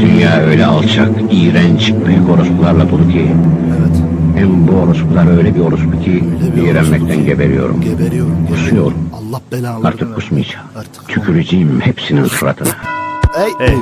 Dünya öyle alçak, iğrenç, büyük orospularla dolu ki Evet. hem bu orospular öyle bir orospu ki bir iğrenmekten geberiyorum. Geberiyorum. Kusuyorum. Allah belanı. Artık kusmayacağım. Artık. Tüküreceğim hepsinin suratına. Ey, ey.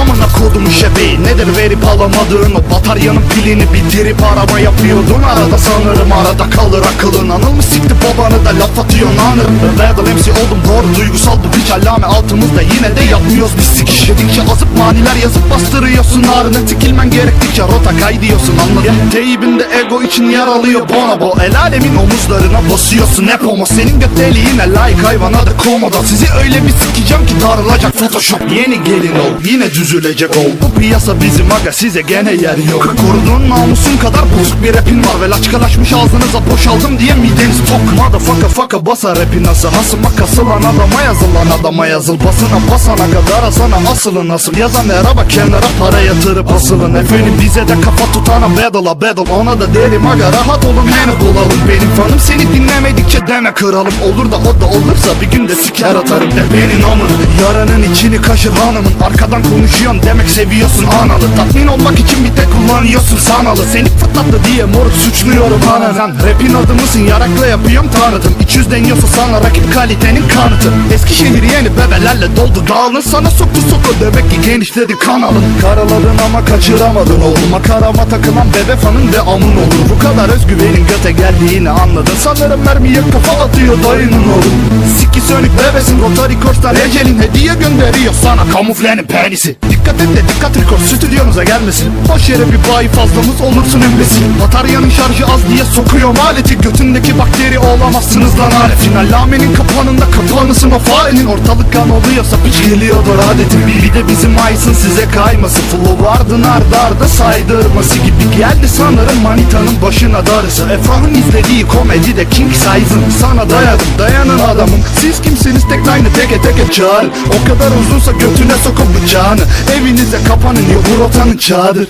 Amına kodumu şebeği nedir verip alamadığın o bataryanın pilini bitirip araba yapıyordun arada sanırım arada kalır akılın anılmış sikti babanı da laf atıyor nanırım Battle MC oldum doğru duygusal bu piç allame altımızda yine de yapmıyoruz biz sikiş Dedikçe azıp maniler yazıp bastırıyorsun ağrını Tikilmen gerektikçe rota kaydıyorsun anladın Teybinde ego için yer alıyor bonobo El alemin omuzlarına basıyorsun hep homo. Senin göt deliğine layık hayvana da komodo Sizi öyle bir sikeceğim ki darılacak photoshop. Yeni gelin ol yine düzülecek ol. Bu piyasa bizim aga size gene yer yok. Koruduğun namusun kadar bozuk bir rapin var. Ve laçkalaşmış ağzınıza boşaldım diye mideniz tok Motherfucker fucker basa rapi nasıl Hasıma kasılan adama yazılan adama yazıl. Basına basana kadar asana asılın asıl Yazan araba kenara para yatırıp asılın. Efendim bize de kafa tutana battle'a battle Ona da derim aga rahat olun beni bulalım. Benim fanım seni dinlemedikçe deme kralım Olur da o da olursa bir günde siker atarım. De benim amın Yaranın içini kaşır hanımın. Arkadan konuşuyorsun demek seviyorsun analı. Tatmin olmak için bir tek kullanıyorsun sanalı. Seni fırlattı diye moruk suçluyorum anadan Rapin adı mısın? Yarakla yapıyorum tanıtım İç yüz deniyorsa sana rakip kalitenin kanıtı. Eskişehir yeni bebelerle doldu dağılın. Sana soktu soku demek ki genişledi kanalın? Karaladın ama kaçıramadın oğlum. Makarama takılan bebe fanın ve amın olur Bu kadar özgüvenin göte geldiğini anladın. Sanırım mermiye kafa atıyor dayının oğlum Siki sönük bebesin Rotary Koç'tan ecelin hediye gönderiyor sana. Kamuflenin penisi. Dikkat et de dikkat rekor stüdyonuza gelmesin. Boş yere bir bayi fazlamız olursun embesil Bataryanın şarjı az diye sokuyor maleti. Götündeki bakteri olamazsınız lan alet Finallamenin kapağında kapanısın o farenin. Ortalık kan oluyorsa piç geliyordur adetin Bir, de bizim ayısın size kayması. Flow ardın arda arda saydırması. Gibi Geldi sanırım manitanın başına darısı. Efrah'ın izlediği komedi de king size'ın. Sana dayadım dayanın adamım. Siz kimsiniz? Tek line'ı teke teke çağır. O kadar uzunsa götüne sokun bıçağını. Evinize kapanın yok bu rotanın çağıdır.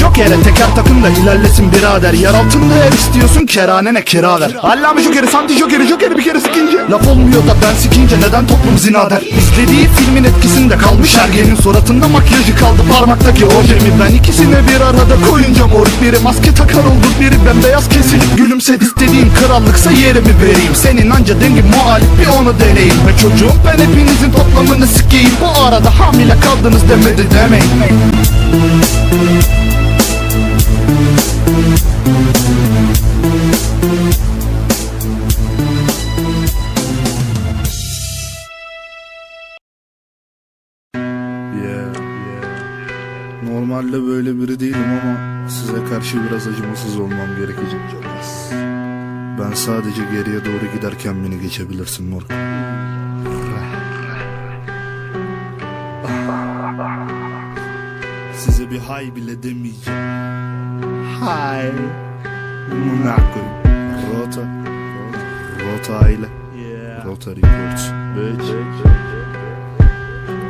Joker'e teker takım da ilerlesin birader. Yer altında ev istiyorsun kerhanene kira ver. Allame Joker'i santi Joker'i Joker'i bir kere sikince. Laf olmuyor da ben sikince neden toplum zinader İzlediği filmin etkisinde kalmış ergenin suratında makyajı kaldı parmaktaki ojemi Ben ikisini bir arada koyunca moruk biri maske takar oldu biri bembeyaz kesilip gülümsedi. İstediğin krallıksa yerimi vereyim. Senin anca dengin muhalif bir onu deneyim. Ve çocuğum ben hepinizin toplamını sikeyim. Bu arada hamile kaldınız demedi demeyin Böyle biri değilim ama size karşı biraz acımasız olmam gerekecek. Ben sadece geriye doğru giderken beni geçebilirsin moruk. Size bir hay bile demeyeceğim. Hay. Koyayım. Rota. Rota aile. Rota Records. Bitch.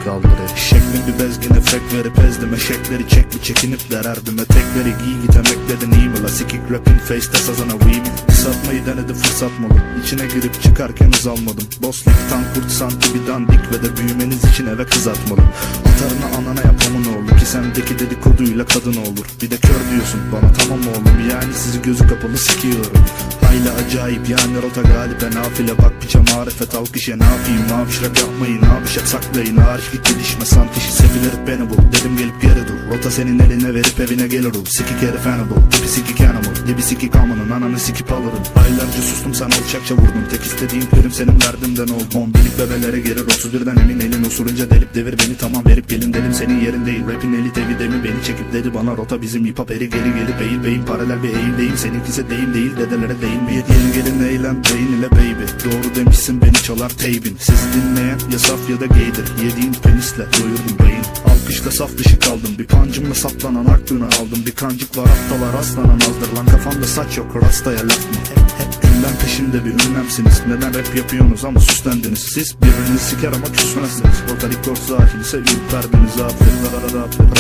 Kaldır el. Şeklin bir bezgin efekt verip ezdim. Eşekleri çek bir çekinip dererdim Etekleri giy git emekledin iyi mi la? Sikik rapin face'te sazana weave Kısaltmayı denedi fırsat malı İçine girip çıkarken hız almadım Bosslik tank kurt santi bir dandik Ve de büyümeniz için eve kız atmadım Atarını anana yapamın Ki sendeki dedikoduyla kadın olur. Bir de kör diyorsun bana tamam oğlum. Yani sizi gözü kapalı sikiyorum. Hayla acayip yani rota galip en nafile. Bak piçe marifet alkış ya ne yapayım? Maviş rap yapmayın abi şak saklayın. Hariç git gelişme santişi sefil herif beni bul. Dedim gelip geri dur. Rota senin eline verip evine gelir ol. Sikik herif animal Tipi sikik animal Dibi sikik amanın ananı sikip alırım Aylarca sustum sen alçakça vurdun Tek istediğim prim senin derdimden ol. On binlik bebelere gelir 31'den emin elin. Osurunca delip devir beni tamam verip gelin dedim. Senin yerin değil Rapin eli tevi demi beni çekip dedi bana rota bizim hip hop eri geri gelip eğil beyin paralel bir eğimdeyim Seninkisi deyim değil dedelere değin bir. Yeni gelin eğlen beyin ile baby. Doğru demişsin beni çalar teybin Sizi dinleyen ya saf ya da gaydir. Yediğin penisle doyurdum beyin. Alkışla saf dışı kaldım. Bir pancımla saplanan aklını aldım. Bir kancık var haftalar aslanan azdır Lan. Kafamda saç yok rastaya laf mı Ünlem peşinde bir ünlemsiniz. Neden rap yapıyorsunuz ama süslendiniz? Siz birbirinizi siker ama küsmezsiniz. Ortalık sahil ise ürperdiniz aferin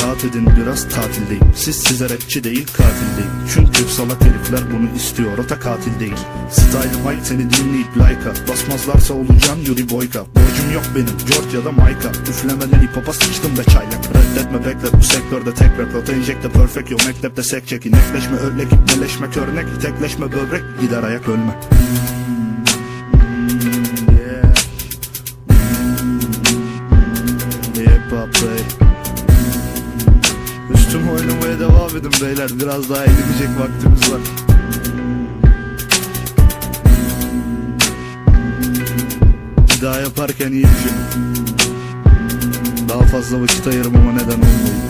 Rahat, edin. Biraz tatildeyim. Siz size rapçi değil katil değil Çünkü salak herifler bunu istiyor. Da katil değil. Style Mike seni dinleyip like'a Basmazlarsa olacaksın Yuri Boyka. Borcum yok benim Georgia'da Mayka Üflemeden hip hop'a sıçtım be çaylak. Reddetme beklet bu sektörde tek rap Rota injekte perfect. Yok mektepte sek çekin Ekleşme örnek ipneleşmek örnek. Tekleşme böbrek gider ayak ölme beyler Biraz daha eğlenecek vaktimiz var. Daha yaparken iyi düşünün Daha fazla vakit ayırmama neden olmayın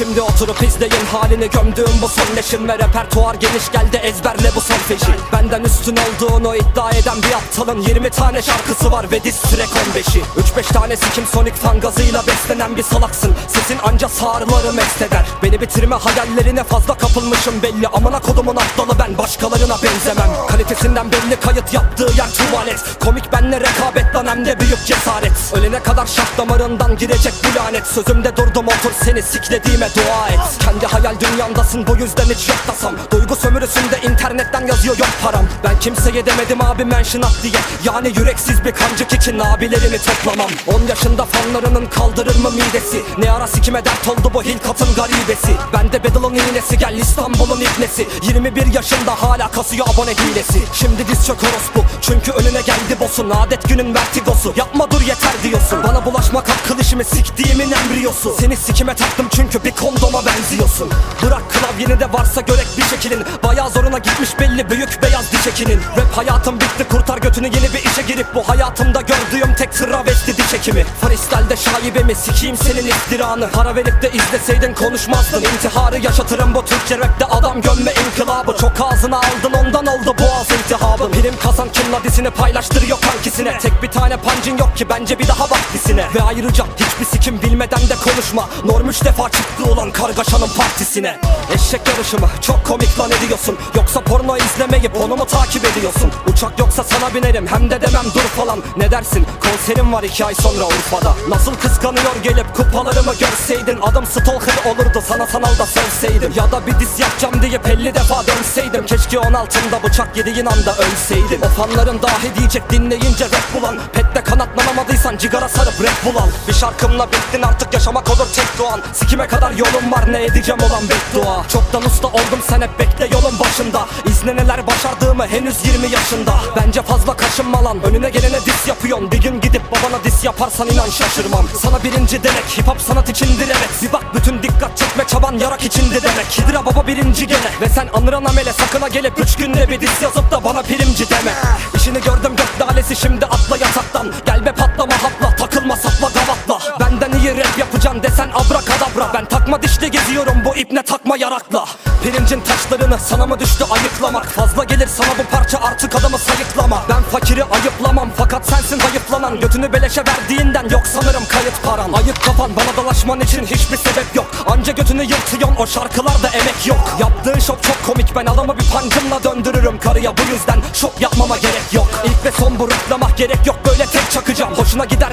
Şimdi oturup izleyin halini gömdüğüm bu son leşim Ve repertuar geniş geldi ezberle bu son feşi Benden üstün olduğunu iddia eden bir aptalın 20 tane şarkısı var ve diss track 15'i 3-5 tane sikim sonik fan gazıyla beslenen bir salaksın. Sesin anca sağrıları mest eder. Beni bitirme hayallerine fazla kapılmışım belli. Amına kodumun aptalı ben başkalarına benzemem. Kalitesinden belli kayıt yaptığı yer tuvalet. Komik benle rekabet lan hem de büyük cesaret. Ölene kadar şah damarından girecek bu lanet. Sözümde durdum otur seni siklediğime dua et. Kendi hayal dünyandasın bu yüzden hiç yok tasam Duygu sömürüsünde internetten yazıyor yok param Ben kimseye demedim abi mention at diye. Yani yüreksiz bir kancık için abilerimi toplamam. 10 yaşında fanlarının kaldırır mı midesi? Ne ara sikime dert oldu bu hilkatın garibesi? Bende Battle'ın iğnesi gel İstanbul'un ibnesi 21 yaşında hala kasıyor abone hilesi. Şimdi diz çök orospu çünkü önüne geldi boss'un. Adet günün vertigosu. Yapma dur yeter diyorsun. Bana bulaşmak akıl işimi siktiğimin embriyosu. Seni sikime taktım çünkü bir kondoma benziyorsun. Bırak klavyeni de varsa görek bir şekilin. Bayağı zoruna gitmiş belli büyük beyaz diş ekinin Rap hayatım bitti kurtar götünü. Yeni bir işe girip Bu hayatımda gördüğüm tek travesti diş hekimi Freestyle'de şaibemi sikeyim senin iftiranı. Para verip de izleseydin konuşmazdın. İntiharı yaşatırım bu Türkçe rapte. Adam gömme inkılabı. Çok ağzına aldın ondan oldu boğaz iltihabı Prim kazan kimla dizini paylaştırıyor kankisine. Tek bir tane pancın yok ki bence bir daha bak dizine. Ve ayrıca hiçbir sikim bilmeden de konuşma. Norm üç defa çıktı ulan kargaşanın partisine. Eşek yarışı mı çok komik lan ediyorsun Yoksa porno izlemeyip onu mu takip ediyorsun. Uçak yoksa sana binerim. Hem de demem dur falan. Ne dersin? Konserim var iki ay sonra Urfa'da. Nasıl kıskanıyor gelip kupalarımı görseydin? Adım stalker olurdu. Sana sanal da sövseydim Ya da bir diz yapacağım deyip 50 defa dönseydim. Keşke 16'ında bıçak yediğin anda ölseydim. O fanların dahi diyecek dinleyince rap bulan. Pette kanatlanamadıysan cigara sarıp rap bulan. Bir şarkımla bittin artık yaşamak olur tek doğan. Sikime kadar yolum var ne edeceğim olan beddua. Çoktan usta oldum sen hep bekle yolun başında. İzle neler başardığımı henüz 20 yaşında. Bence fazla kaşınma lan önüne gelene dis yapıyorsun. Bir gün gidip babana dis yaparsan inan şaşırmam. Sana birinci denek hip hop sanat içindir evet. Bir bak bütün dikkat çekme çaban yarak içindi demek. Hidra baba birinci gene. Ve sen anıran amele sakına gelip Üç günde bir dis yazıp da bana primci deme. İşini gördüm gök dalesi şimdi atla yataktan. Gel be patlama hapla takılma sapla gavatla. Benden iyi rap yapacaksın desen abrakadabra. Ben takma dişli geziyorum bu ipne takma yarakla. Pirincin taşlarını sana mı düştü ayıklamak? Fazla sana bu parça artık adamı sayıklama. Ben fakiri ayıplamam fakat sensin hayıflanan Götünü beleşe verdiğinden yok sanırım kayıt paran. Ayıp kafan bana dalaşman için hiçbir sebep yok. Anca götünü yırtıyorsun o şarkılarda emek yok. Yaptığın şok çok komik ben adamı bir pancımla döndürürüm. Karıya Bu yüzden şok yapmama gerek yok. İlk ve son bu gerek yok böyle tek çakacağım. Hoşuna gider